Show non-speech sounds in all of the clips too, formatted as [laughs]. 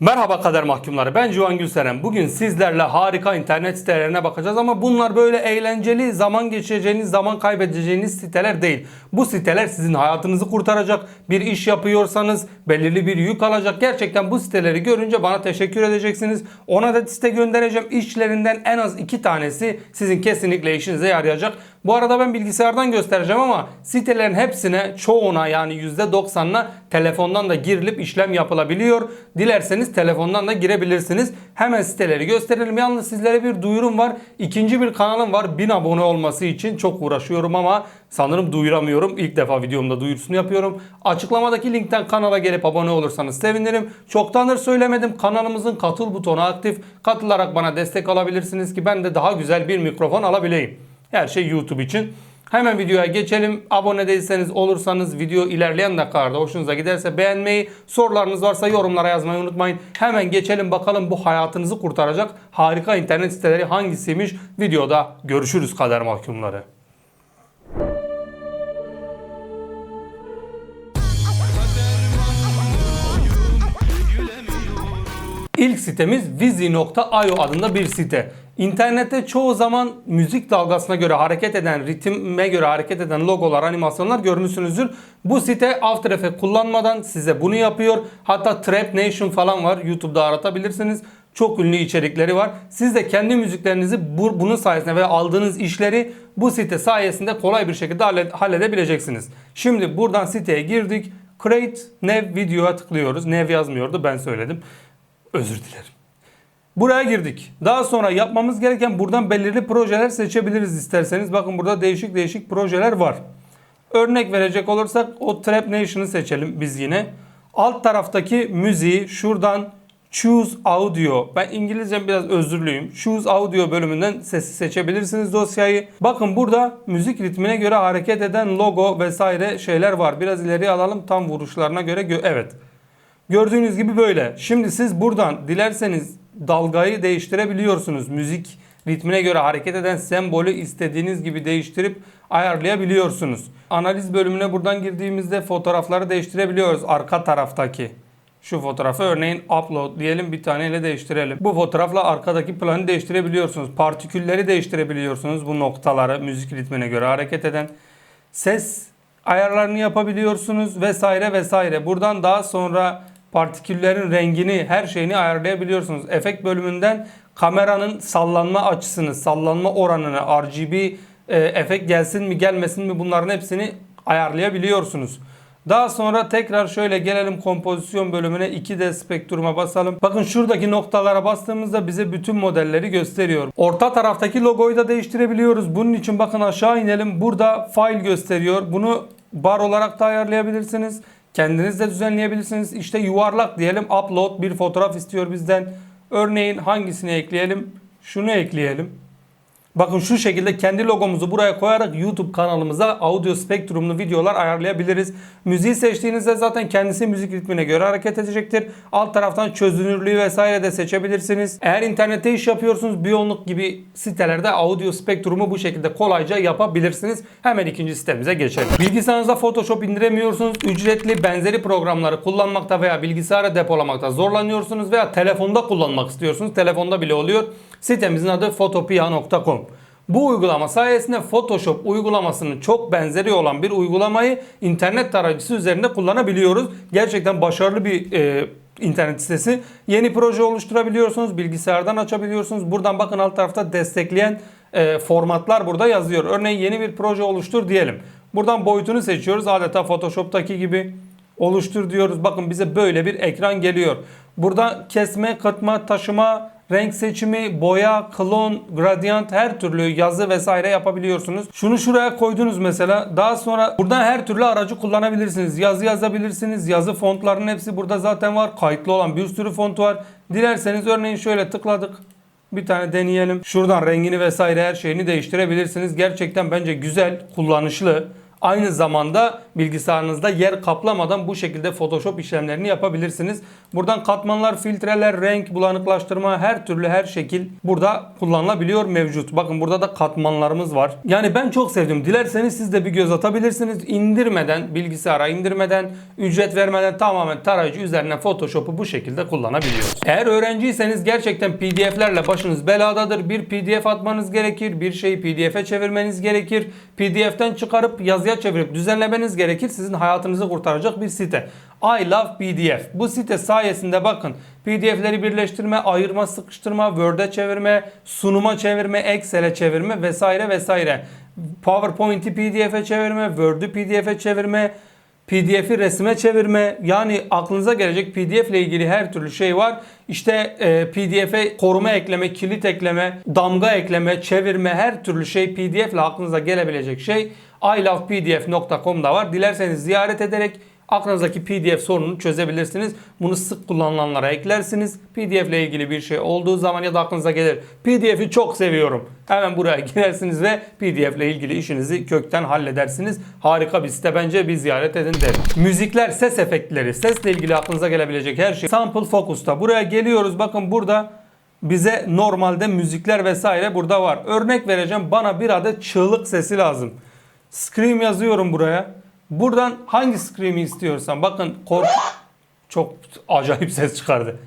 Merhaba kader mahkumları ben Civan Gülseren. Bugün sizlerle harika internet sitelerine bakacağız ama bunlar böyle eğlenceli zaman geçireceğiniz zaman kaybedeceğiniz siteler değil. Bu siteler sizin hayatınızı kurtaracak. Bir iş yapıyorsanız belirli bir yük alacak. Gerçekten bu siteleri görünce bana teşekkür edeceksiniz. Ona da site göndereceğim. İşlerinden en az iki tanesi sizin kesinlikle işinize yarayacak. Bu arada ben bilgisayardan göstereceğim ama sitelerin hepsine çoğuna yani %90'ına telefondan da girilip işlem yapılabiliyor. Dilerseniz telefondan da girebilirsiniz. Hemen siteleri gösterelim. Yalnız sizlere bir duyurum var. İkinci bir kanalım var. 1000 abone olması için çok uğraşıyorum ama sanırım duyuramıyorum. İlk defa videomda duyurusunu yapıyorum. Açıklamadaki linkten kanala gelip abone olursanız sevinirim. Çoktandır söylemedim. Kanalımızın katıl butonu aktif. Katılarak bana destek alabilirsiniz ki ben de daha güzel bir mikrofon alabileyim. Her şey YouTube için. Hemen videoya geçelim. Abone değilseniz olursanız video ilerleyen dakikalarda hoşunuza giderse beğenmeyi, sorularınız varsa yorumlara yazmayı unutmayın. Hemen geçelim bakalım bu hayatınızı kurtaracak harika internet siteleri hangisiymiş videoda görüşürüz kader mahkumları. İlk sitemiz Vizi.io adında bir site. İnternette çoğu zaman müzik dalgasına göre hareket eden, ritme göre hareket eden logolar, animasyonlar görmüşsünüzdür. Bu site After Effects kullanmadan size bunu yapıyor. Hatta Trap Nation falan var. YouTube'da aratabilirsiniz. Çok ünlü içerikleri var. Siz de kendi müziklerinizi bu, bunun sayesinde ve aldığınız işleri bu site sayesinde kolay bir şekilde halle- halledebileceksiniz. Şimdi buradan siteye girdik. Create New Video'ya tıklıyoruz. New yazmıyordu ben söyledim. Özür dilerim. Buraya girdik. Daha sonra yapmamız gereken buradan belirli projeler seçebiliriz isterseniz. Bakın burada değişik değişik projeler var. Örnek verecek olursak o Trap Nation'ı seçelim biz yine. Alt taraftaki müziği şuradan Choose Audio. Ben İngilizcem biraz özürlüyüm. Choose Audio bölümünden sesi seçebilirsiniz dosyayı. Bakın burada müzik ritmine göre hareket eden logo vesaire şeyler var. Biraz ileriye alalım tam vuruşlarına göre. gö- evet. Gördüğünüz gibi böyle. Şimdi siz buradan dilerseniz dalgayı değiştirebiliyorsunuz. Müzik ritmine göre hareket eden sembolü istediğiniz gibi değiştirip ayarlayabiliyorsunuz. Analiz bölümüne buradan girdiğimizde fotoğrafları değiştirebiliyoruz arka taraftaki. Şu fotoğrafı örneğin upload diyelim bir taneyle değiştirelim. Bu fotoğrafla arkadaki planı değiştirebiliyorsunuz. Partikülleri değiştirebiliyorsunuz bu noktaları müzik ritmine göre hareket eden. Ses ayarlarını yapabiliyorsunuz vesaire vesaire. Buradan daha sonra partiküllerin rengini, her şeyini ayarlayabiliyorsunuz. Efekt bölümünden kameranın sallanma açısını, sallanma oranını, RGB e, efekt gelsin mi gelmesin mi bunların hepsini ayarlayabiliyorsunuz. Daha sonra tekrar şöyle gelelim kompozisyon bölümüne 2D spektruma basalım. Bakın şuradaki noktalara bastığımızda bize bütün modelleri gösteriyor. Orta taraftaki logoyu da değiştirebiliyoruz. Bunun için bakın aşağı inelim. Burada file gösteriyor. Bunu bar olarak da ayarlayabilirsiniz. Kendiniz de düzenleyebilirsiniz. İşte yuvarlak diyelim. Upload bir fotoğraf istiyor bizden. Örneğin hangisini ekleyelim? Şunu ekleyelim. Bakın şu şekilde kendi logomuzu buraya koyarak YouTube kanalımıza audio spektrumlu videolar ayarlayabiliriz. Müziği seçtiğinizde zaten kendisi müzik ritmine göre hareket edecektir. Alt taraftan çözünürlüğü vesaire de seçebilirsiniz. Eğer internette iş yapıyorsunuz Biyonluk gibi sitelerde audio spektrumu bu şekilde kolayca yapabilirsiniz. Hemen ikinci sitemize geçelim. Bilgisayarınıza Photoshop indiremiyorsunuz. Ücretli benzeri programları kullanmakta veya bilgisayara depolamakta zorlanıyorsunuz veya telefonda kullanmak istiyorsunuz. Telefonda bile oluyor. Sitemizin adı photopia.com. Bu uygulama sayesinde Photoshop uygulamasının çok benzeri olan bir uygulamayı internet tarayıcısı üzerinde kullanabiliyoruz. Gerçekten başarılı bir e, internet sitesi. Yeni proje oluşturabiliyorsunuz, bilgisayardan açabiliyorsunuz. Buradan bakın alt tarafta destekleyen e, formatlar burada yazıyor. Örneğin yeni bir proje oluştur diyelim. Buradan boyutunu seçiyoruz. Adeta Photoshop'taki gibi oluştur diyoruz. Bakın bize böyle bir ekran geliyor. Burada kesme, kırpma, taşıma, renk seçimi, boya, klon, gradient her türlü yazı vesaire yapabiliyorsunuz. Şunu şuraya koydunuz mesela. Daha sonra buradan her türlü aracı kullanabilirsiniz. Yazı yazabilirsiniz. Yazı fontlarının hepsi burada zaten var. Kayıtlı olan bir sürü font var. Dilerseniz örneğin şöyle tıkladık. Bir tane deneyelim. Şuradan rengini vesaire her şeyini değiştirebilirsiniz. Gerçekten bence güzel, kullanışlı. Aynı zamanda bilgisayarınızda yer kaplamadan bu şekilde Photoshop işlemlerini yapabilirsiniz. Buradan katmanlar, filtreler, renk, bulanıklaştırma her türlü her şekil burada kullanılabiliyor mevcut. Bakın burada da katmanlarımız var. Yani ben çok sevdim. Dilerseniz siz de bir göz atabilirsiniz. İndirmeden, bilgisayara indirmeden, ücret vermeden tamamen tarayıcı üzerine Photoshop'u bu şekilde kullanabiliyoruz. Eğer öğrenciyseniz gerçekten PDF'lerle başınız beladadır. Bir PDF atmanız gerekir. Bir şeyi PDF'e çevirmeniz gerekir. PDF'ten çıkarıp yazıya çevirip düzenlemeniz gerekir. Sizin hayatınızı kurtaracak bir site. I love PDF. Bu site sayesinde bakın PDF'leri birleştirme, ayırma, sıkıştırma, Word'e çevirme, sunuma çevirme, Excel'e çevirme vesaire vesaire. PowerPoint'i PDF'e çevirme, Word'ü PDF'e çevirme, PDF'i resme çevirme yani aklınıza gelecek PDF ile ilgili her türlü şey var. İşte e, PDF'e koruma ekleme, kilit ekleme, damga ekleme, çevirme her türlü şey PDF ile aklınıza gelebilecek şey ilovepdf.com'da var. Dilerseniz ziyaret ederek aklınızdaki PDF sorununu çözebilirsiniz. Bunu sık kullanılanlara eklersiniz. PDF ile ilgili bir şey olduğu zaman ya da aklınıza gelir. PDF'i çok seviyorum. Hemen buraya [laughs] girersiniz ve PDF ile ilgili işinizi kökten halledersiniz. Harika bir site bence bir ziyaret edin derim. Müzikler, ses efektleri, sesle ilgili aklınıza gelebilecek her şey. Sample Focus'ta. Buraya geliyoruz. Bakın burada bize normalde müzikler vesaire burada var. Örnek vereceğim. Bana bir adet çığlık sesi lazım. Scream yazıyorum buraya. Buradan hangi scream'i istiyorsan bakın kork çok acayip ses çıkardı.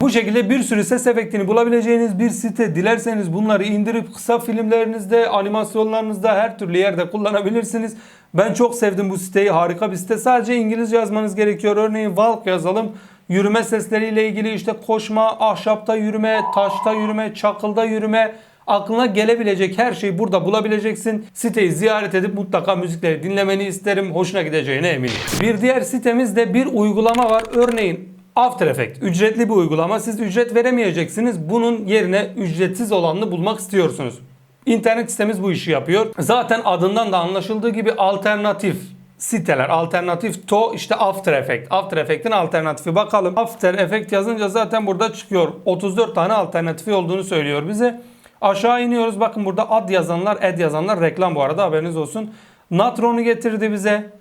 Bu şekilde bir sürü ses efektini bulabileceğiniz bir site. Dilerseniz bunları indirip kısa filmlerinizde, animasyonlarınızda her türlü yerde kullanabilirsiniz. Ben çok sevdim bu siteyi. Harika bir site. Sadece İngilizce yazmanız gerekiyor. Örneğin Walk yazalım. Yürüme sesleriyle ilgili işte koşma, ahşapta yürüme, taşta yürüme, çakılda yürüme, aklına gelebilecek her şeyi burada bulabileceksin. Siteyi ziyaret edip mutlaka müzikleri dinlemeni isterim. Hoşuna gideceğine eminim. Bir diğer sitemizde bir uygulama var. Örneğin After Effects ücretli bir uygulama. Siz ücret veremeyeceksiniz. Bunun yerine ücretsiz olanını bulmak istiyorsunuz. İnternet sitemiz bu işi yapıyor. Zaten adından da anlaşıldığı gibi alternatif siteler. Alternatif to işte After Effects. After Effects'in alternatifi. Bakalım After Effects yazınca zaten burada çıkıyor. 34 tane alternatifi olduğunu söylüyor bize. Aşağı iniyoruz. Bakın burada ad yazanlar, ad yazanlar reklam bu arada haberiniz olsun. Natron'u getirdi bize.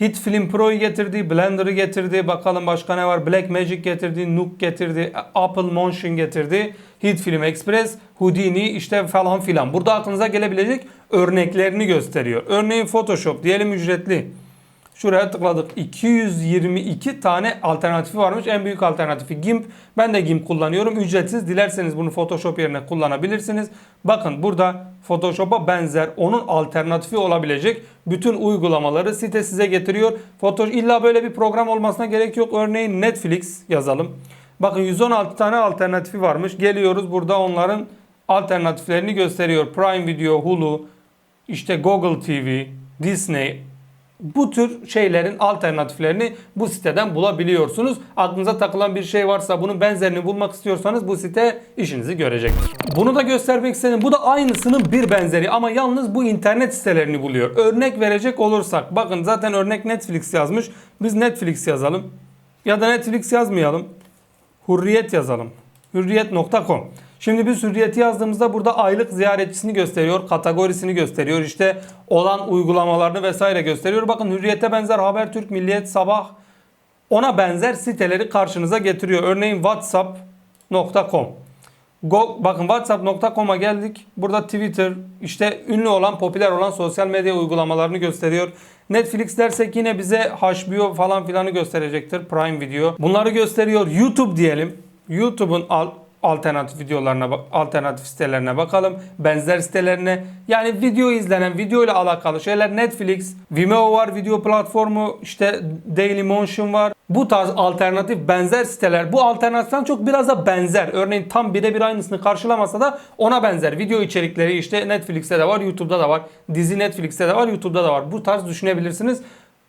Hit Film Pro'yu getirdi, Blender'ı getirdi. Bakalım başka ne var? Blackmagic getirdi, Nook getirdi, Apple Motion getirdi. Hit Film Express, Houdini işte falan filan. Burada aklınıza gelebilecek örneklerini gösteriyor. Örneğin Photoshop diyelim ücretli. Şuraya tıkladık. 222 tane alternatifi varmış. En büyük alternatifi GIMP. Ben de GIMP kullanıyorum. Ücretsiz. Dilerseniz bunu Photoshop yerine kullanabilirsiniz. Bakın burada Photoshop'a benzer onun alternatifi olabilecek bütün uygulamaları site size getiriyor. Photoshop illa böyle bir program olmasına gerek yok. Örneğin Netflix yazalım. Bakın 116 tane alternatifi varmış. Geliyoruz burada onların alternatiflerini gösteriyor. Prime Video, Hulu, işte Google TV, Disney, bu tür şeylerin alternatiflerini bu siteden bulabiliyorsunuz. Aklınıza takılan bir şey varsa bunun benzerini bulmak istiyorsanız bu site işinizi görecektir. Bunu da göstermek istedim. Bu da aynısının bir benzeri ama yalnız bu internet sitelerini buluyor. Örnek verecek olursak bakın zaten örnek Netflix yazmış. Biz Netflix yazalım. Ya da Netflix yazmayalım. Hürriyet yazalım. Hürriyet.com Şimdi biz hürriyeti yazdığımızda burada aylık ziyaretçisini gösteriyor, kategorisini gösteriyor, işte olan uygulamalarını vesaire gösteriyor. Bakın hürriyete benzer Habertürk, Milliyet, Sabah ona benzer siteleri karşınıza getiriyor. Örneğin whatsapp.com Go, bakın whatsapp.com'a geldik. Burada Twitter, işte ünlü olan, popüler olan sosyal medya uygulamalarını gösteriyor. Netflix dersek yine bize HBO falan filanı gösterecektir. Prime Video. Bunları gösteriyor. YouTube diyelim. YouTube'un alternatif videolarına alternatif sitelerine bakalım. Benzer sitelerine. Yani video izlenen, video ile alakalı şeyler Netflix, Vimeo var, video platformu, işte Dailymotion var. Bu tarz alternatif benzer siteler bu alternatiften çok biraz da benzer. Örneğin tam birebir aynısını karşılamasa da ona benzer. Video içerikleri işte Netflix'te de var, YouTube'da da var. Dizi Netflix'te de var, YouTube'da da var. Bu tarz düşünebilirsiniz.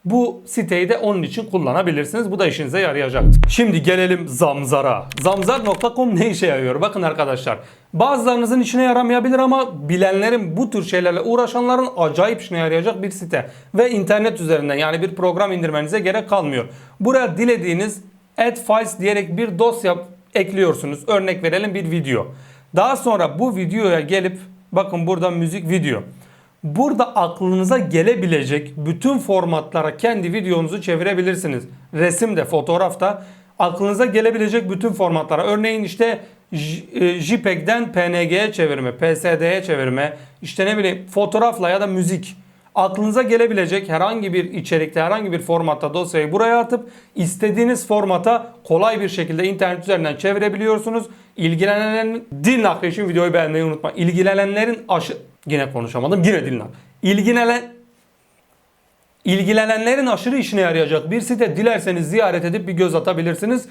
Bu siteyi de onun için kullanabilirsiniz. Bu da işinize yarayacaktır. Şimdi gelelim Zamzar'a. Zamzar.com ne işe yarıyor? Bakın arkadaşlar. Bazılarınızın işine yaramayabilir ama bilenlerin bu tür şeylerle uğraşanların acayip işine yarayacak bir site. Ve internet üzerinden yani bir program indirmenize gerek kalmıyor. Buraya dilediğiniz add files diyerek bir dosya ekliyorsunuz. Örnek verelim bir video. Daha sonra bu videoya gelip bakın burada müzik video. Burada aklınıza gelebilecek bütün formatlara kendi videonuzu çevirebilirsiniz. Resimde, fotoğrafta aklınıza gelebilecek bütün formatlara. Örneğin işte e, JPEG'den PNG'ye çevirme, PSD'ye çevirme, işte ne bileyim fotoğrafla ya da müzik. Aklınıza gelebilecek herhangi bir içerikte, herhangi bir formatta dosyayı buraya atıp istediğiniz formata kolay bir şekilde internet üzerinden çevirebiliyorsunuz. İlgilenenlerin dil nakli için videoyu beğenmeyi unutma. İlgilenenlerin aşı... Yine konuşamadım. Yine dil nakli. İlgilenen... İlgilenenlerin aşırı işine yarayacak bir site dilerseniz ziyaret edip bir göz atabilirsiniz.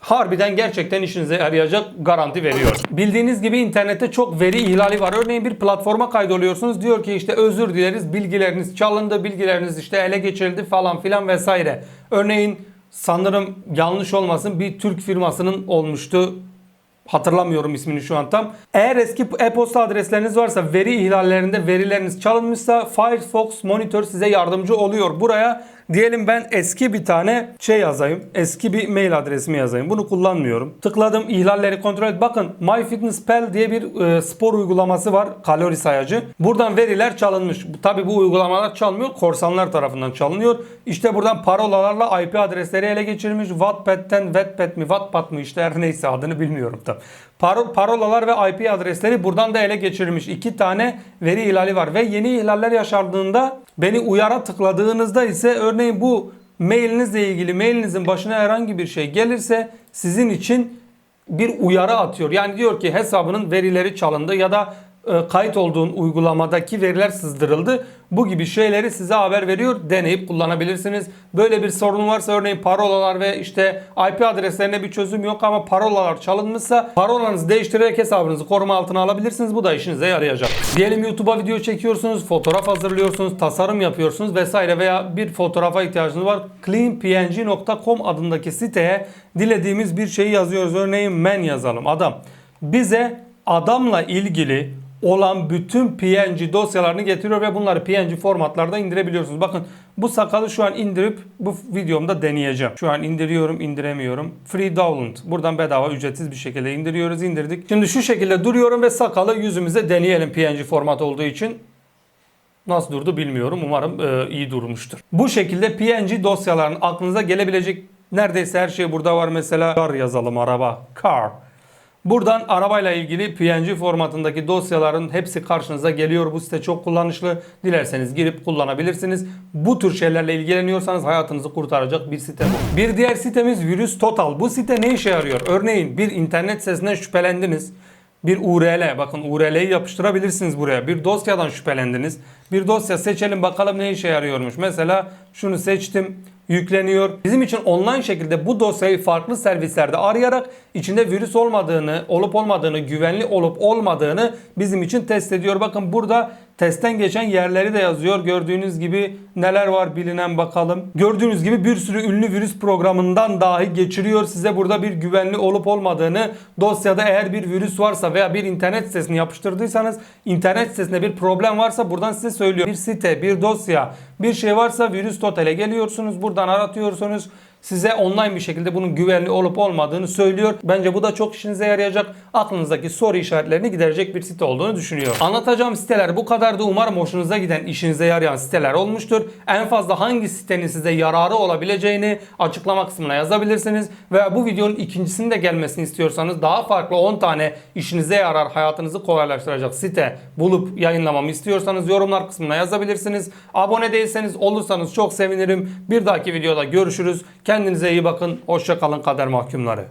Harbiden gerçekten işinize yarayacak garanti veriyor. Bildiğiniz gibi internette çok veri ihlali var. Örneğin bir platforma kaydoluyorsunuz. Diyor ki işte özür dileriz bilgileriniz çalındı, bilgileriniz işte ele geçirildi falan filan vesaire. Örneğin sanırım yanlış olmasın bir Türk firmasının olmuştu. Hatırlamıyorum ismini şu an tam. Eğer eski e-posta adresleriniz varsa veri ihlallerinde verileriniz çalınmışsa Firefox Monitor size yardımcı oluyor. Buraya diyelim ben eski bir tane şey yazayım. Eski bir mail adresimi yazayım. Bunu kullanmıyorum. Tıkladım ihlalleri kontrol et. Bakın MyFitnessPal diye bir e, spor uygulaması var. Kalori sayacı. Buradan veriler çalınmış. Tabi bu uygulamalar çalmıyor. Korsanlar tarafından çalınıyor. İşte buradan parolalarla IP adresleri ele geçirilmiş. Wattpad'den Wattpad mi Wattpad mı işte her neyse adını bilmiyorum tam. Paro- parolalar ve IP adresleri buradan da ele geçirilmiş. İki tane veri ihlali var ve yeni ihlaller yaşandığında beni uyara tıkladığınızda ise örneğin bu mailinizle ilgili mailinizin başına herhangi bir şey gelirse sizin için bir uyarı atıyor. Yani diyor ki hesabının verileri çalındı ya da e, kayıt olduğun uygulamadaki veriler sızdırıldı. Bu gibi şeyleri size haber veriyor. Deneyip kullanabilirsiniz. Böyle bir sorun varsa örneğin parolalar ve işte IP adreslerine bir çözüm yok ama parolalar çalınmışsa parolanızı değiştirerek hesabınızı koruma altına alabilirsiniz. Bu da işinize yarayacak. Diyelim YouTube'a video çekiyorsunuz, fotoğraf hazırlıyorsunuz, tasarım yapıyorsunuz vesaire veya bir fotoğrafa ihtiyacınız var. cleanpng.com adındaki siteye dilediğimiz bir şeyi yazıyoruz. Örneğin men yazalım adam. Bize adamla ilgili olan bütün PNG dosyalarını getiriyor ve bunları PNG formatlarda indirebiliyorsunuz. Bakın bu sakalı şu an indirip bu videomda deneyeceğim. Şu an indiriyorum, indiremiyorum. Free download. Buradan bedava ücretsiz bir şekilde indiriyoruz, indirdik. Şimdi şu şekilde duruyorum ve sakalı yüzümüze deneyelim PNG format olduğu için. Nasıl durdu bilmiyorum. Umarım e, iyi durmuştur. Bu şekilde PNG dosyaların aklınıza gelebilecek neredeyse her şey burada var. Mesela car yazalım araba. Car. Buradan arabayla ilgili PNG formatındaki dosyaların hepsi karşınıza geliyor. Bu site çok kullanışlı. Dilerseniz girip kullanabilirsiniz. Bu tür şeylerle ilgileniyorsanız hayatınızı kurtaracak bir site bu. Bir diğer sitemiz Virüs Total. Bu site ne işe yarıyor? Örneğin bir internet sitesinden şüphelendiniz. Bir URL bakın URL'yi yapıştırabilirsiniz buraya. Bir dosyadan şüphelendiniz. Bir dosya seçelim bakalım ne işe yarıyormuş. Mesela şunu seçtim yükleniyor. Bizim için online şekilde bu dosyayı farklı servislerde arayarak içinde virüs olmadığını, olup olmadığını, güvenli olup olmadığını bizim için test ediyor. Bakın burada testten geçen yerleri de yazıyor. Gördüğünüz gibi neler var bilinen bakalım. Gördüğünüz gibi bir sürü ünlü virüs programından dahi geçiriyor. Size burada bir güvenli olup olmadığını dosyada eğer bir virüs varsa veya bir internet sitesini yapıştırdıysanız internet sitesinde bir problem varsa buradan size söylüyor. Bir site, bir dosya, bir şey varsa virüs totale geliyorsunuz. Buradan aratıyorsunuz. Size online bir şekilde bunun güvenli olup olmadığını söylüyor. Bence bu da çok işinize yarayacak. Aklınızdaki soru işaretlerini giderecek bir site olduğunu düşünüyorum. Anlatacağım siteler bu kadardı. Umarım hoşunuza giden, işinize yarayan siteler olmuştur. En fazla hangi sitenin size yararı olabileceğini açıklama kısmına yazabilirsiniz. Veya bu videonun ikincisinin de gelmesini istiyorsanız daha farklı 10 tane işinize yarar, hayatınızı kolaylaştıracak site bulup yayınlamamı istiyorsanız yorumlar kısmına yazabilirsiniz. Abone değilseniz olursanız çok sevinirim. Bir dahaki videoda görüşürüz. Kendinize iyi bakın. Hoşça kalın kader mahkumları.